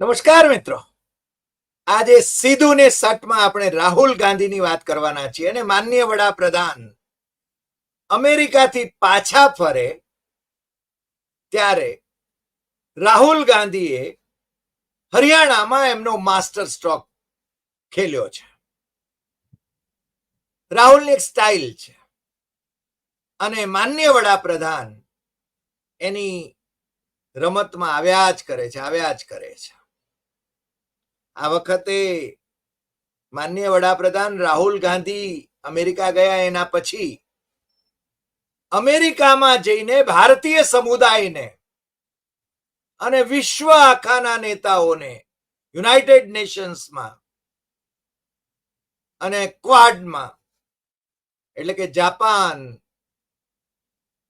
નમસ્કાર મિત્રો. આજે સીધું ને સટમાં આપણે રાહુલ ગાંધીની વાત કરવાના છીએ અને માન્ય વડાપ્રધાન અમેરિકાથી પાછા ફરે ત્યારે રાહુલ ગાંધીએ હરિયાણામાં એમનો માસ્ટર સ્ટ્રોક ખેલ્યો છે. રાહુલની એક સ્ટાઇલ છે અને માન્ય વડાપ્રધાન એની રમતમાં આવ્યા જ કરે છે, આવ્યા જ કરે છે. આ વખતે માન્ય વડાપ્રધાન રાહુલ ગાંધી અમેરિકા ગયા. એના પછી અમેરિકામાં જઈને ભારતીય સમુદાયને અને વિશ્વ આખાના નેતાઓને યુનાઇટેડ નેશન્સમાં અને ક્વાડમાં, એટલે કે જાપાન,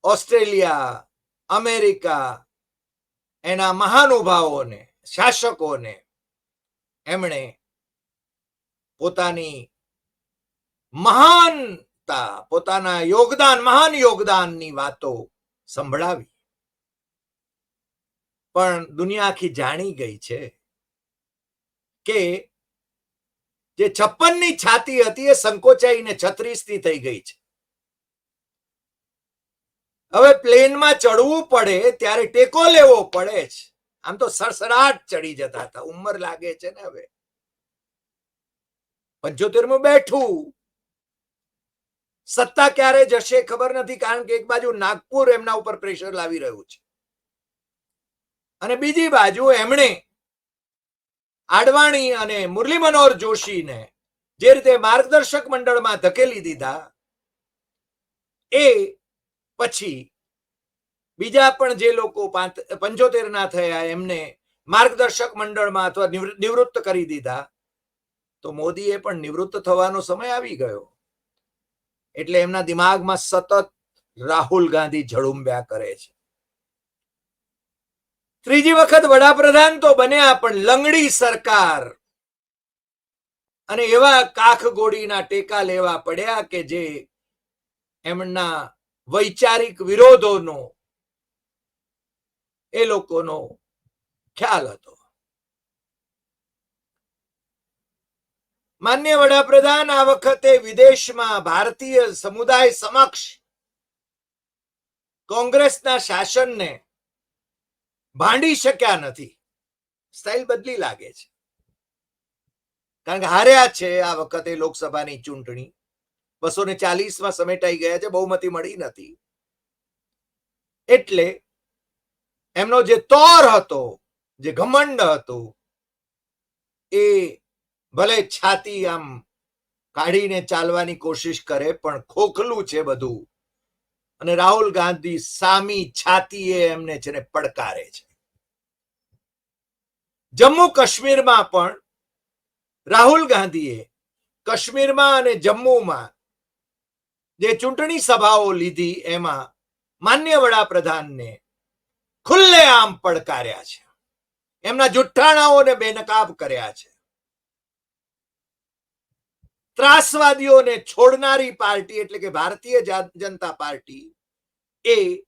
ઓસ્ટ્રેલિયા, અમેરિકા, એના મહાનુભાવોને, શાસકોને એમણે પોતાની મહાનતા, પોતાના યોગદાન, મહાન યોગદાનની વાતો સંભળાવી. પણ દુનિયા આખી જાણી ગઈ છે કે જે છપ્પનની છાતી હતી એ સંકોચાઈને છત્રીસથી થઈ ગઈ છે. હવે પ્લેનમાં ચડવું પડે ત્યારે ટેકો લેવો પડે છે. આમ તો સરસરાટ ચડી જતા હતા. ઉંમર લાગે છે ને હવે. પંચોતેરમાં બેઠું. સત્તા ક્યારે જશે ખબર નથી કારણ કે એક બાજુ નાગપુર એમના ઉપર પ્રેશર લાવી રહ્યું છે. અને બીજી બાજુ એમણે આડવાણી અને મુરલી મનોહર જોશીને જે રીતે માર્ગદર્શક મંડળમાં ધકેલી દીધા એ પછી બીજા પણ જે લોકો પંચોતેર ના થયા, એમને માર્ગદર્શક મંડળમાં અથવા નિવૃત્ત કરી દીધા, તો મોદીએ પણ નિવૃત્ત થવાનો સમય આવી ગયો. એટલે એમના દિમાગમાં સતત રાહુલ ગાંધી ઝડુંબ્યા કરે છે. ત્રીજી વખત વડાપ્રધાન તો બન્યા, પણ લંગડી સરકાર અને એવા કાખ ગોળીના ટેકા લેવા પડ્યા કે જે એમના વૈચારિક વિરોધોનો એ લોકોનો ખ્યાલ હતો. માન્ય વડાપ્રધાન આ વખતે વિદેશમાં ભારતીય સમુદાય સમક્ષ કોંગ્રેસના શાસનને ભાંડી શક્યા નથી. સ્ટાઇલ બદલી લાગે છે. કારણ કે હાર્યા છે આ વખતે લોકસભાની ચૂંટણી. બસો ને ચાલીસમાં સમેટાઈ ગયા છે, બહુમતી મળી નથી. એટલે એમનો જે તોર હતો, જે ઘમંડ હતો, એ ભલે છાતી આમ કાઢીને ચાલવાની કોશિશ કરે, પણ ખોખલું છે બધું. અને રાહુલ ગાંધી સામી છાતીએ એમને છે ને પડકારે છે. જમ્મુ કાશ્મીરમાં પણ રાહુલ ગાંધીએ કાશ્મીરમાં અને જમ્મુમાં જે ચૂંટણી સભાઓ લીધી, એમાં માન્ય વડાપ્રધાનને ખુલ્લે પડકાર્યા છે. એમના જુઠ્ઠાણાઓને બેનકાબ કર્યા છે. ત્રાસવાદીઓને છોડનારી પાર્ટી એટલે કે ભારતીય જનતા પાર્ટી એ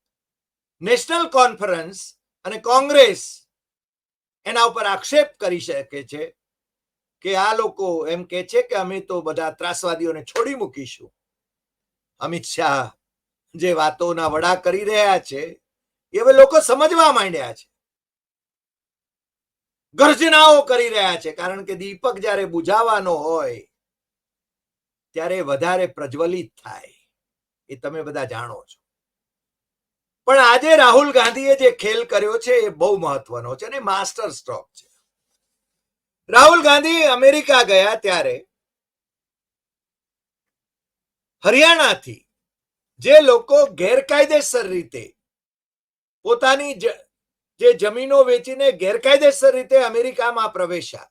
નેશનલ કોન્ફરન્સ અને કોંગ્રેસ એના ઉપર આક્ષેપ કરી શકે છે કે આ લોકો એમ કે છે કે અમે તો બધા ત્રાસવાદીઓને છોડી મૂકીશું. અમિત શાહ જે વાતોના વડા કરી રહ્યા છે એ હવે લોકો સમજવા માંડ્યા છે. ગર્જનાઓ કરી રહ્યા છે, કારણ કે દીપક જ્યારે બુઝાવાનો હોય, ત્યારે વધારે પ્રજ્વલિત થાય. એ તમે બધા જાણો છો. પણ આજે રાહુલ ગાંધીએ જે ખેલ કર્યો છે, એ બહુ મહત્વનો છે અને માસ્ટર સ્ટ્રોક છે. રાહુલ ગાંધી અમેરિકા ગયા ત્યારે હરિયાણાથી જે લોકો ગેરકાયદેસર રીતે પોતાની જે જમીનો વેચીને ગેરકાયદેસર રીતે અમેરિકામાં પ્રવેશ્યા.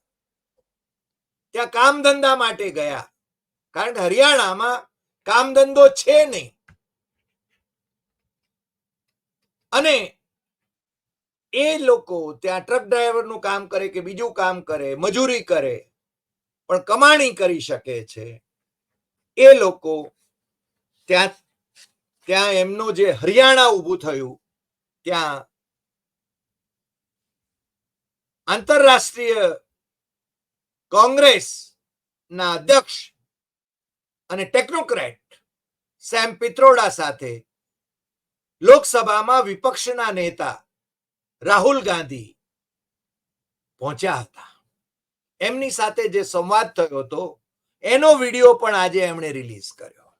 ત્યાં કામ ધંધા માટે ગયા. કારણ કે હરિયાણામાં કામ ધંધો છે નહીં. અને એ લોકો ત્યાં ટ્રક ડ્રાઈવરનું કામ કરે કે બીજું કામ કરે, મજૂરી કરે, પણ કમાણી કરી શકે છે. એ લોકો ત્યાં ત્યાં એમનું જે હરિયાણા ઊભું થયું ત્યાં આંતરરાષ્ટ્રીય કોંગ્રેસના અધ્યક્ષ અને ટેકનોક્રેટ સેમ પિત્રોડા સાથે લોકસભામાં વિપક્ષના નેતા રાહુલ ગાંધી પહોંચ્યા હતા. એમની સાથે જે સંવાદ થયો હતો, એનો વીડિયો પણ આજે એમણે રિલીઝ કર્યો.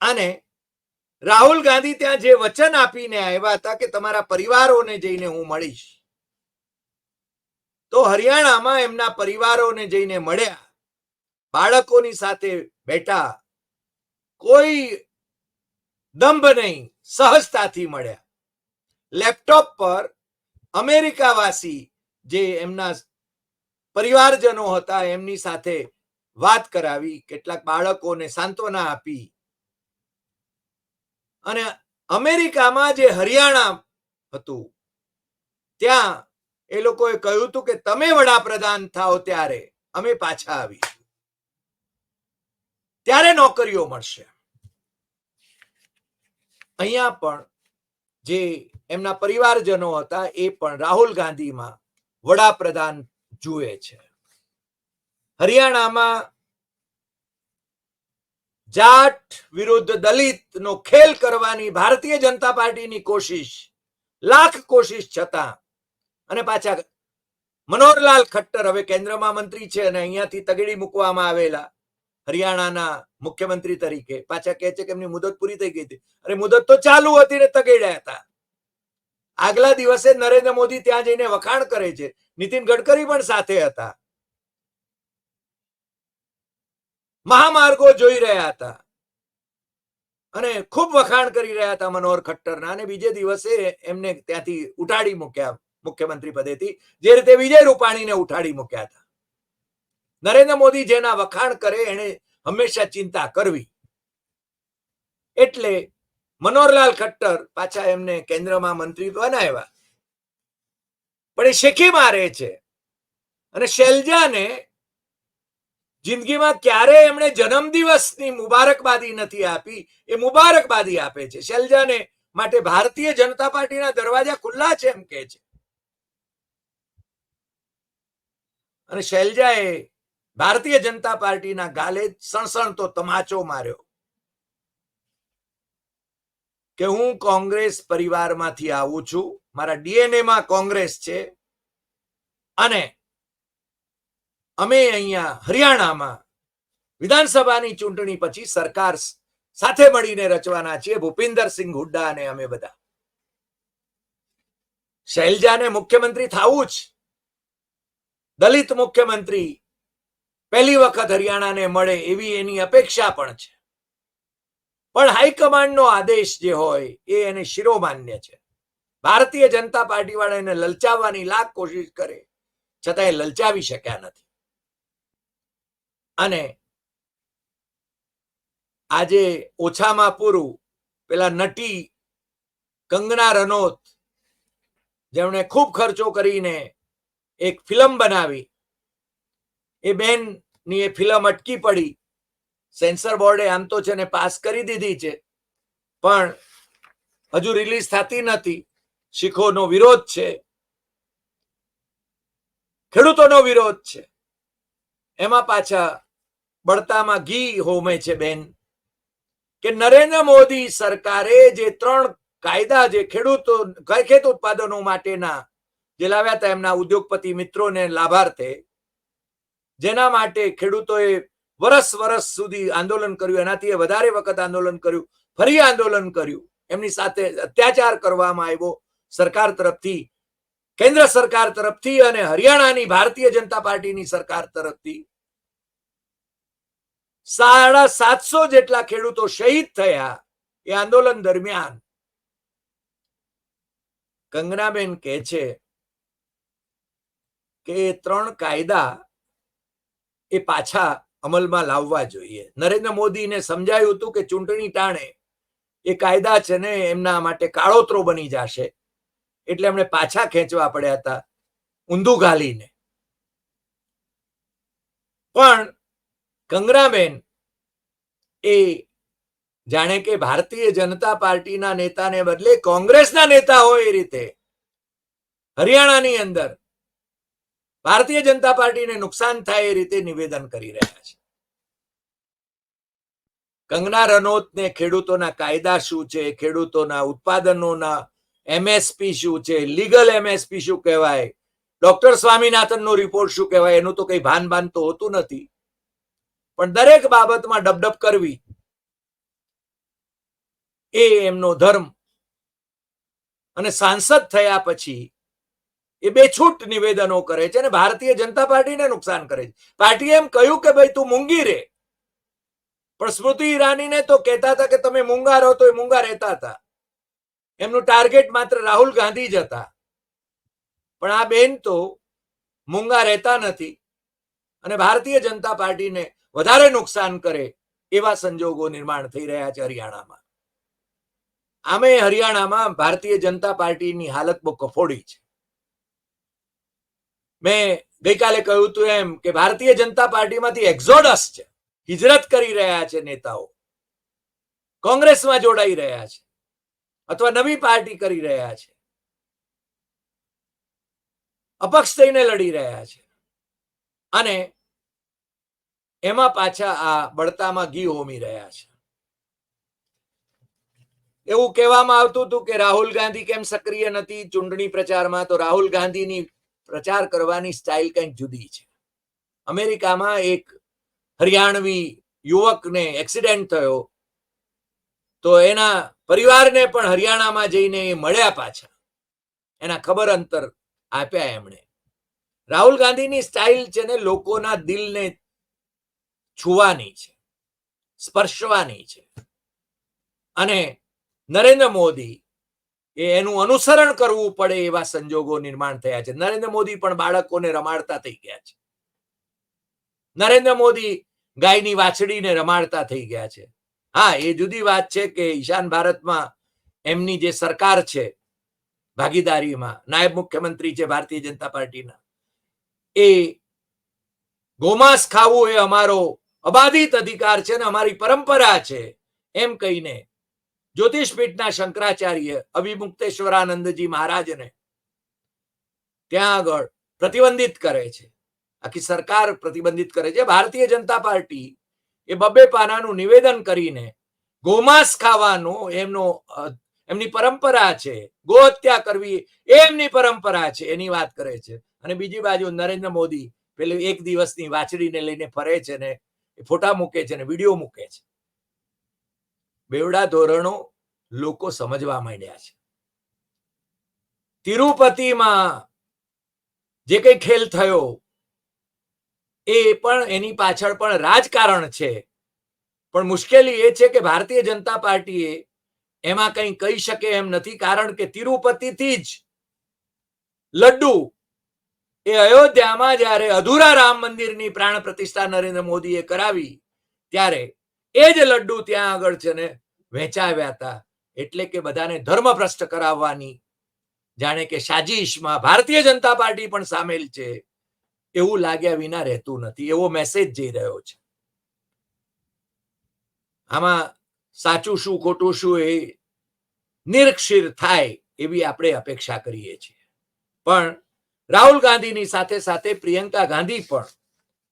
અને રાહુલ ગાંધી ત્યાં જે વચન આપીને આવ્યા હતા કે તમારા પરિવારોને જઈને હું મળીશ. તો હરિયાણામાં એમના પરિવારોને જઈને મળ્યા. બાળકોની સાથે બેઠા. કોઈ દંભ નહીં, સહજતાથી મળ્યા. લેપટોપ પર અમેરિકાવાસી જે એમના પરિવારજનો હતા એમની સાથે વાત કરાવી, કેટલાક બાળકોને સાંત્વના આપી. અને અમેરિકામાં જે હરિયાણા હતું, ત્યાં એ લોકોએ કહ્યું હતું કે તમે વડાપ્રધાન થાઓ ત્યારે અમે પાછા આવીશું. ત્યારે નોકરીઓ મળશે. અહીંયા પણ જે એમના પરિવારજનો હતા, એ પણ રાહુલ ગાંધીમાં વડાપ્રધાન જુએ છે. હરિયાણામાં જાટ વિરુદ્ધ દલિતનો ખેલ કરવાની ભારતીય જનતા પાર્ટીની કોશિશ, લાખ કોશિશ છતાં. અને પાછા મનોહરલાલ ખટ્ટર હવે કેન્દ્રમાં મંત્રી છે અને અહીંયાથી તગડી મૂકવામાં આવેલા હરિયાણાના મુખ્યમંત્રી તરીકે. પાછા કહે છે કે એમની મુદત પૂરી થઈ ગઈ હતી. અરે મુદત તો ચાલુ હતી ને તગેડ્યા હતા. આગલા દિવસે નરેન્દ્ર મોદી ત્યાં જઈને વખાણ કરે છે. નીતિન ગડકરી પણ સાથે હતા. મહામાર્ગો જોઈ રહ્યા હતા. અને ખૂબ વખાણ કરી રહ્યા હતા મનોહર ખટ્ટરના. અને બીજે દિવસે એમને ત્યાંથી ઉઠાડી મૂક્યા, મુખ્યમંત્રી પદેથી. જે રીતે વિજય રૂપાણીને ઉઠાડી મૂક્યા હતા. નરેન્દ્ર મોદી જેના વખાણ કરે એને હંમેશા ચિંતા કરવી. એટલે મનોહરલાલ ખટ્ટર પાછા એમને કેન્દ્રમાં મંત્રી બનાવ્યા. પણ એ શેખી મારે છે. અને શૈલજાને જિંદગીમાં ક્યારે એમણે જન્મદિવસની મુબારકબાદી નથી આપી, એ મુબારકબાદી આપે છે. શૈલજાને માટે ભારતીય જનતા પાર્ટીના દરવાજા ખુલ્લા છે એમ કે છે. અને શૈલજાએ ભારતીય જનતા પાર્ટીના ગાલે સણસણતો તમાચો માર્યો કે હું કોંગ્રેસ પરિવારમાંથી આવું છું, મારા ડીએનએમાં કોંગ્રેસ છે અને અમે અહીંયા હરિયાણામાં વિધાનસભાની ચૂંટણી પછી સરકાર સાથે મળીને રચવાના છીએ. ભૂપિન્દરસિંહ હુડ્ડા અને અમે બધા. શૈલજાને મુખ્યમંત્રી થવું જ. દલિત મુખ્યમંત્રી પહેલી વખત હરિયાણાને મળે એવી એની અપેક્ષા પણ છે. પણ હાઈકમાન્ડનો આદેશ જે હોય એ એને શિરોમાન્ય છે. ભારતીય જનતા પાર્ટી વાળા એને લલચાવવાની લાખ કોશિશ કરે, છતાં એ લલચાવી શક્યા નથી. અને આજે ઓછામાં પૂરું પેલા નટી કંગના રનોત, જેમણે ખૂબ ખર્ચો કરીને એક ફિલ્મ બનાવી. એ બેનની એ ફિલ્મ અટકી પડી. સેન્સર બોર્ડે આમ તો છે ને પાસ કરી દીધી છે. પણ હજુ રિલીઝ થતી નથી. શીખોનો વિરોધ છે. ખેડૂતોનો વિરોધ છે. એમાં પાછા બળતામાં ઘી હોમે છે બેન. કે નરેન્દ્ર મોદી સરકારે જે ત્રણ કાયદા, જે ખેડૂત ખેત ઉત્પાદનો માટેના જે લાવ્યા હતા એમના ઉદ્યોગપતિ મિત્રોને લાભાર્થે, જેના માટે ખેડૂતોએ વરસ વરસ સુધી આંદોલન કર્યું, એનાથી વધારે વખત આંદોલન કર્યું, ફરી આંદોલન કર્યું. એમની સાથે અત્યાચાર કરવામાં આવ્યો સરકાર તરફથી, કેન્દ્ર સરકાર તરફથી અને હરિયાણાની ભારતીય જનતા પાર્ટીની સરકાર તરફથી. સાડા સાતસો જેટલા ખેડૂતો શહીદ થયા એ આંદોલન દરમિયાન. કંગનાબેન કહે છે કે ત્રણ કાયદા એ પાછા અમલમાં લાવવા જોઈએ. નરેન્દ્ર મોદીને સમજાયું હતું કે ચૂંટણી ટાણે એ કાયદા છે ને એમના માટે કાળોતરો બની જશે. એટલે એમણે પાછા ખેંચવા પડ્યા હતા ઊંધું ઘાલીને પણ કંગરાબેન એ જાણે કે ભારતીય જનતા પાર્ટીના નેતાને બદલે કોંગ્રેસના નેતા હોય એ રીતે હરિયાણાની અંદર ભારતીય જનતા પાર્ટીને નુકસાન થાય એ રીતે નિવેદન કરી રહ્યા છે. કંગના રનૌતને ખેડૂતોના કાયદા શું છે? ખેડૂતોના ઉત્પાદનોના એમએસપી શું છે? લીગલ એમએસપી શું કહેવાય? ડોક્ટર સ્વામિનાથનનો રિપોર્ટ શું કહેવાય? એનું તો કઈ ભાન ભાન તો હોતું નથી. પણ દરેક બાબતમાં ડબડબ કરવી એ એમનો ધર્મ. અને સાંસદ થયા પછી એ બેછૂટ નિવેદનો કરે છે અને ભારતીય જનતા પાર્ટીને નુકસાન કરે છે. પાર્ટીએ એમ કહ્યું કે ભાઈ તું મૂંગી રે. પણ સ્મૃતિ ઈરાનીને તો કહેતા હતા કે તમે મૂંગા રહો તો એ મૂંગા રહેતા હતા. એમનું ટાર્ગેટ માત્ર રાહુલ ગાંધી જ હતા. પણ આ બેન તો મૂંગા રહેતા નથી. અને ભારતીય જનતા પાર્ટીને વધારે નુકસાન કરે એવા સંજોગો નિર્માણ થઈ રહ્યા છે હરિયાણામાં. આમે હરિયાણામાં ભારતીય જનતા પાર્ટીની હાલત બહુ કફોડી છે. મેં ગઈકાલે કહ્યું હતું એમ કે ભારતીય જનતા પાર્ટીમાંથી એક્ઝોડસ છે. હિજરત કરી રહ્યા છે નેતાઓ. કોંગ્રેસમાં જોડાઈ રહ્યા છે. અથવા નવી પાર્ટી કરી રહ્યા છે. અપક્ષ થઈને લડી રહ્યા છે. અને એમાં પાછા આ બળતામાં ઘી હોમી રહ્યા છે. એવું કહેવામાં આવતું હતું કે રાહુલ ગાંધી કેમ સક્રિય નથી ચૂંટણી પ્રચારમાં? તો રાહુલ ગાંધીની પ્રચાર કરવાની સ્ટાઇલ કંઈક જુદી છે. અમેરિકામાં એક હરિયાણવી યુવકને એક્સિડન્ટ થયો. તો એના પરિવારને પણ હરિયાણામાં જઈને એ મળ્યા પાછા. એના ખબર અંતર આપ્યા એમણે. રાહુલ ગાંધીની સ્ટાઇલ છે ને લોકોના દિલને છુવાની છે, સ્પર્શવાની છે. અને નરેન્દ્ર મોદી એ એનું અનુસરણ કરવું પડે એવા સંજોગો નિર્માણ થયા છે. નરેન્દ્ર મોદી પણ બાળકોને રમાડતા થઈ ગયા છે. નરેન્દ્ર મોદી ગાયની વાછડીને રમાડતા થઈ ગયા છે. હા, એ જુદી વાત છે કે ઈશાન ભારતમાં એમની જે સરકાર છે, ભાગીદારીમાં, નાયબ મુખ્યમંત્રી છે ભારતીય જનતા પાર્ટીના, એ ગોમાંસ ખાવું એ અમારો અબાધિત અધિકાર છે ને અમારી પરંપરા છે, એમ કહીને જ્યોતિષપીઠના શંકરાચાર્ય અભિમુક્તેશ્વરાનંદજી મહારાજને ત્યાં આગળ પ્રતિબંધિત કરે છે. આખી સરકાર પ્રતિબંધિત કરે છે. ભારતીય જનતા પાર્ટી એ બબ્બે પાનાનું નિવેદન કરીને ગોમાંસ ખાવાનો એમનો, એમની પરંપરા છે. ગો હત્યા કરવી એમની પરંપરા છે, એની વાત કરે છે. અને બીજી બાજુ નરેન્દ્ર મોદી પેલું એક દિવસની વાછડીને લઈને ફરે છે ને એ ફોટા મૂકે છે ને વીડિયો મૂકે છે. બેવડા ધોરણો લોકો સમજવા માંડ્યા છે. તિરુપતિમાં જે કઈ ખેલ થયો, એ પણ એની પાછળ પણ રાજકારણ છે. પણ મુશ્કેલી એ છે કે ભારતીય જનતા પાર્ટીએ એમાં કંઈ કહી શકે એમ નથી, કારણ કે તિરુપતિથી જ લડ્ડુ એ અયોધ્યામાં જ્યારે અધૂરા રામ મંદિરની પ્રાણ પ્રતિષ્ઠા નરેન્દ્ર મોદીએ કરાવી, ત્યારે એ જ લડ્ડુ ત્યાં આગળ છે ને વહેંચાવ્યા હતા. એટલે કે બધાને ધર્મભ્રષ્ટ કરાવવાની. જાણે કે સાજિશમાં ભારતીય જનતા પાર્ટી પણ સામેલ છે. એવું લાગ્યા વિના રહેતું નથી. એવો મેસેજ જઈ રહ્યો છે. આમાં સાચું શું, ખોટું શું એ નિરક્ષીર થાય એવી આપણે અપેક્ષા કરીએ છીએ. પણ રાહુલ ગાંધીની સાથે સાથે પ્રિયંકા ગાંધી પણ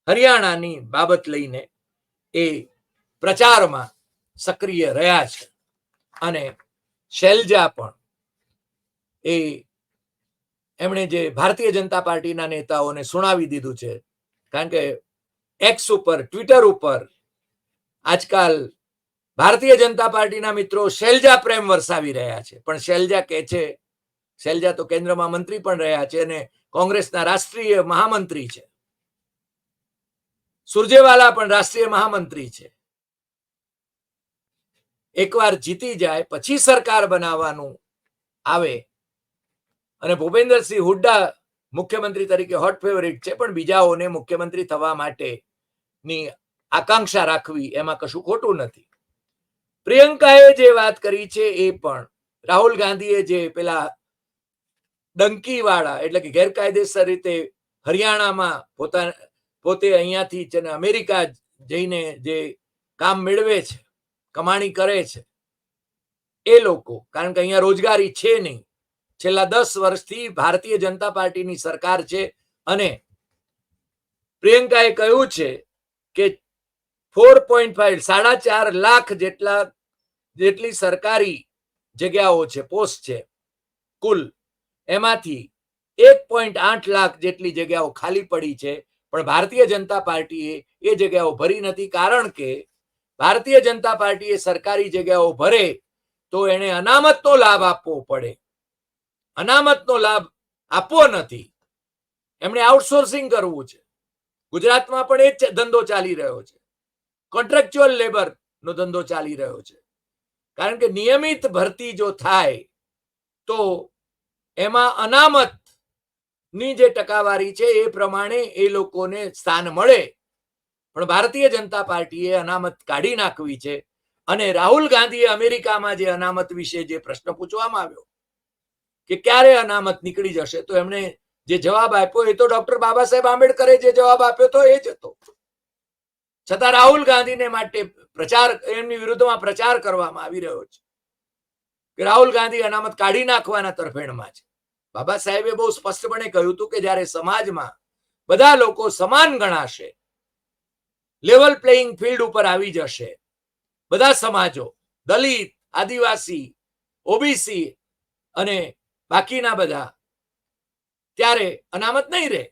હરિયાણાની બાબત લઈને એ પ્રચારમાં સક્રિય રહ્યા છે. અને શૈલજા પણ એ એમણે જે ભારતીય જનતા પાર્ટીના નેતાઓને સુણાવી દીધું છે, કારણ કે એક્સ ઉપર ટ્વિટર ઉપર આજકાલ ભારતીય જનતા પાર્ટીના મિત્રો શૈલજા પ્રેમ વરસાવી રહ્યા છે. પણ શૈલજા કહે છે, શૈલજા તો કેન્દ્રમાં મંત્રી પણ રહ્યા છે અને કોંગ્રેસના રાષ્ટ્રીય મહામંત્રી છે. સુરજેવાલા પણ રાષ્ટ્રીય મહામંત્રી છે. એકવાર જીતી જાય, પછી સરકાર બનાવવાનું આવે. અને ભૂપેન્દ્રસિંહ હુડ્ડા મુખ્યમંત્રી તરીકે હોટ ફેવરિટ છે, પણ બીજાઓને મુખ્યમંત્રી થવા માટેની આકાંક્ષા રાખવી એમાં કશું ખોટું નથી. પ્રિયંકાએ જે વાત કરી છે એ પણ રાહુલ ગાંધીએ જે પેલા ડંકી વાળા એટલે કે ગેરકાયદેસર રીતે હરિયાણામાં પોતા, પોતે અહીંયાથી છે અમેરિકા જઈને જે કામ મેળવે છે, કમાણી કરે છે, એ લોકો, કારણ કે અહીંયા રોજગારી છે નહીં. છેલ્લા દસ વર્ષથી ભારતીય જનતા પાર્ટીની સરકાર છે અને પ્રિયંકાએ કહ્યું છે કે ફોર પોઈન્ટ ફાઈવ, સાડા ચાર લાખ જેટલા, જેટલી સરકારી જગ્યાઓ છે, પોસ્ટ છે, કુલ એમાંથી એક પોઈન્ટ આઠ લાખ જેટલી જગ્યાઓ ખાલી પડી છે, પણ ભારતીય જનતા પાર્ટીએ એ જગ્યાઓ ભરી નથી, કારણ કે ભારતીય જનતા પાર્ટીએ સરકારી જગ્યાઓ ભરે તો એને અનામતનો લાભ આપવો પડે. અનામતનો લાભ આપવો નથી. એમણે આઉટસોર્સિંગ કરવું છે. ગુજરાતમાં પણ એ જ ધંધો ચાલી રહ્યો છે. કોન્ટ્રાક્ચ્યુઅલ લેબર નો ધંધો ચાલી રહ્યો છે. કારણ કે નિયમિત ભરતી જો થાય તો એમાં અનામતની જે ટકાવારી છે એ પ્રમાણે એ લોકોને સ્થાન મળે. પણ ભારતીય જનતા પાર્ટીએ અનામત કાઢી નાખવી છે અને રાહુલ ગાંધીએ અમેરિકામાં જે અનામત વિશે જે પ્રશ્ન પૂછવામાં આવ્યો કે ક્યારે અનામત નીકળી જશે, તો એમણે જે જવાબ આપ્યો એ તો ડોક્ટર બાબા સાહેબ આંબેડકરે જે જવાબ આપ્યો તો એ જ હતો. છતાં રાહુલ ગાંધીને માટે પ્રચાર, એમની વિરુદ્ધમાં પ્રચાર કરવામાં આવી રહ્યો છે કે રાહુલ ગાંધી અનામત કાઢી નાખવાના તરફેણમાં છે. બાબા સાહેબે બહુ સ્પષ્ટપણે કહ્યું હતું કે જ્યારે સમાજમાં બધા લોકો સમાન ગણાશે લેવલ પ્લેઇંગ ફિલ્ડ ઉપર આવી જશે, બધા સમાજો, દલિત, આદિવાસી, ઓબીસી અને બાકીના બધા ત્યારે અનામત નહીં રહે.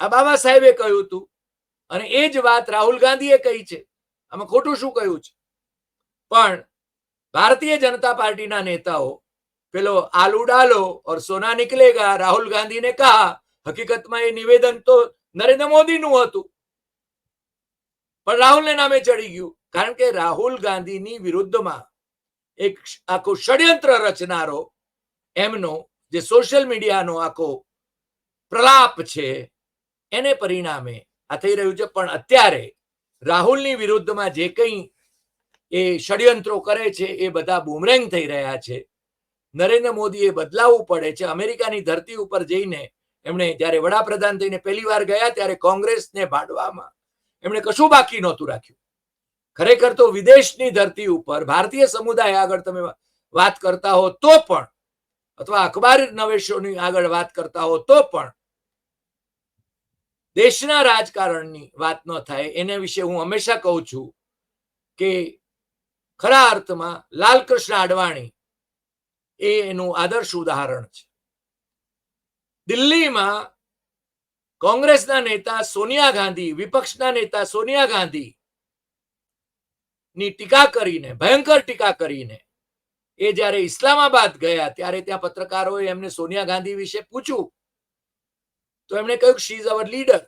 આ બાબા સાહેબે કહ્યું હતું અને એ જ વાત રાહુલ ગાંધીએ કહી છે. આમાં ખોટું શું કહ્યું છે? પણ ભારતીય જનતા પાર્ટીના નેતાઓ પેલો આલू डालो और सोना निकलेगा રાહુલ ગાંધીને કહા હકીકતમાં એ નિવેદન તો નરેન્દ્ર મોદીનું હતું પણ રાહુલને નામે ચડી ગયું કારણ કે રાહુલ ગાંધીની વિરુદ્ધમાં એક આખું ષડયંત્ર રચનારો એમનો જે સોશિયલ મીડિયાનો આખો પ્રલાપ છે એને પરિણામે આ થઈ રહ્યું છે પણ અત્યારે રાહુલની વિરુદ્ધમાં જે કંઈ એ ષડયંત્રો કરે છે એ બધા બુમરેંગ થઈ રહ્યા છે નરેન્દ્ર મોદીએ બદલાવવું પડે છે. અમેરિકાની ધરતી ઉપર જઈને એમણે જ્યારે વડાપ્રધાન થઈને પહેલી વાર ગયા ત્યારે કોંગ્રેસને ભાડવામાં એમણે કશું બાકી નહોતું રાખ્યું. ખરેખર તો વિદેશની ધરતી ઉપર ભારતીય સમુદાય આગળ તમે વાત કરતા હો તો પણ, અથવા અખબાર નવેશોની આગળ વાત કરતા હો તો પણ દેશના રાજકારણની વાત ન થાય. એને વિશે હું હંમેશા કહું છું કે ખરા અર્થમાં લાલકૃષ્ણ અડવાણી એ એનું આદર્શ ઉદાહરણ છે. દિલ્હીમાં કોંગ્રેસના નેતા સોનિયા ગાંધી, વિપક્ષના નેતા સોનિયા ગાંધી ની ટીકા કરીને, ભયંકર ટીકા કરીને એ જ્યારે ઇસ્લામાબાદ ગયા, ત્યારે ત્યાં પત્રકારોએ એમને સોનિયા ગાંધી વિશે પૂછ્યું. તો એમણે કહ્યું શી ઇઝ અવર લીડર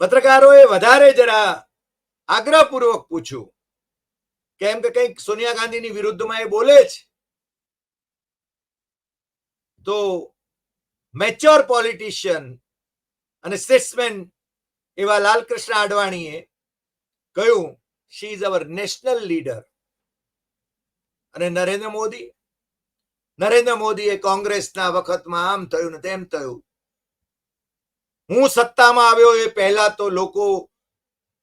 પત્રકારોએ વધારે જરા આગ્રહપૂર્વક પૂછ્યું. કેમ કે કંઈક સોનિયા ગાંધીની વિરુદ્ધમાં એ બોલે છે તો મેચ્યોર પોલિટિશિયન અને સ્ટેટ્સમેન એવા લાલકૃષ્ણ અડવાણીએ કહ્યું she is our national leader અને નરેન્દ્ર મોદી, નરેન્દ્ર મોદીએ કોંગ્રેસના વખતમાં આમ થયું ને તેમ થયું. હું સત્તામાં આવ્યો એ પહેલા તો લોકો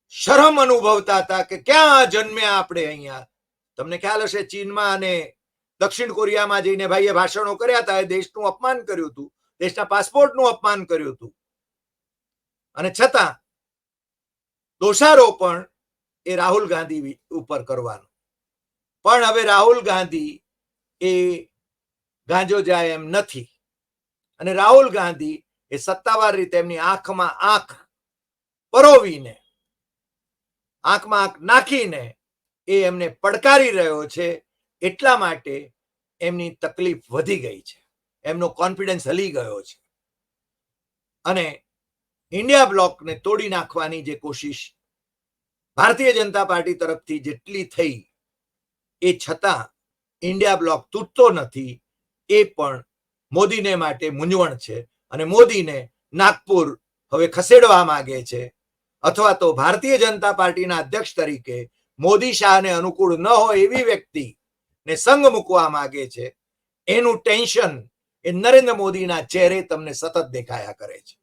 શરમ અનુભવતા હતા કે ક્યાં જન્મ્યા આપણે અહીંયા? તમને ખ્યાલ હશે, ચીનમાં અને દક્ષિણ કોરિયામાં જઈને ભાઈએ ભાષણો કર્યા હતા, એ દેશનું અપમાન કર્યું હતું, દેશના પાસપોર્ટનું અપમાન કર્યું હતું. અને છતાં, દોષારોપણ એ રાહુલ ગાંધી ઉપર કરવાનું. પણ હવે રાહુલ ગાંધી એ ગાંજો જાય એમ નથી. અને રાહુલ ગાંધી એ સત્તાવાર રીતે એમની આંખમાં આંખ પરોવીને આંખમાં આંખ નાખીને એ એમને પડકારી રહ્યો છે, એટલા માટે એમની તકલીફ વધી ગઈ છે. એમનો કોન્ફિડન્સ હલી ગયો છે. અને ઇન્ડિયા બ્લોકને તોડી નાખવાની જે કોશિશ ભારતીય જનતા પાર્ટી તરફથી જેટલી થઈ, એ છતાં ઇન્ડિયા બ્લોક તૂટતો નથી, એ પણ મોદીને માટે મૂંઝવણ છે. અને મોદીને નાગપુર હવે ખસેડવા માંગે છે. અથવા તો ભારતીય જનતા પાર્ટીના અધ્યક્ષ તરીકે મોદી શાહને અનુકૂળ ન હોય એવી વ્યક્તિ ને સંગ મૂકવા માંગે છે, એનું ટેન્શન એ નરેન્દ્ર મોદીના ચહેરે તમને સતત દેખાયા કરે છે.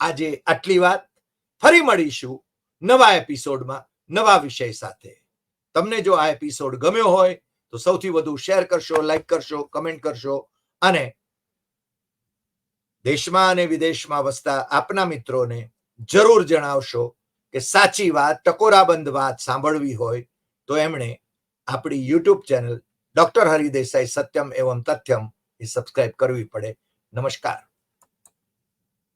આજે આટલી વાત. ફરી મળીશું નવા એપિસોડમાં, નવા વિષય સાથે. તમને જો આ એપિસોડ ગમ્યો હોય, તો સૌથી વધુ શેર કરશો, લાઈક કરશો, કમેન્ટ કરશો અને દેશમાં અને વિદેશમાં વસતા આપના મિત્રોને જરૂર જણાવશો કે સાચી વાત, ટકોરાબંધ વાત સાંભળવી હોય તો એમણે આપણી YouTube channel doctor Hari Desai Satyam Evam Tathyam એ સબસ્ક્રાઇબ કરવી પડે. નમસ્કાર.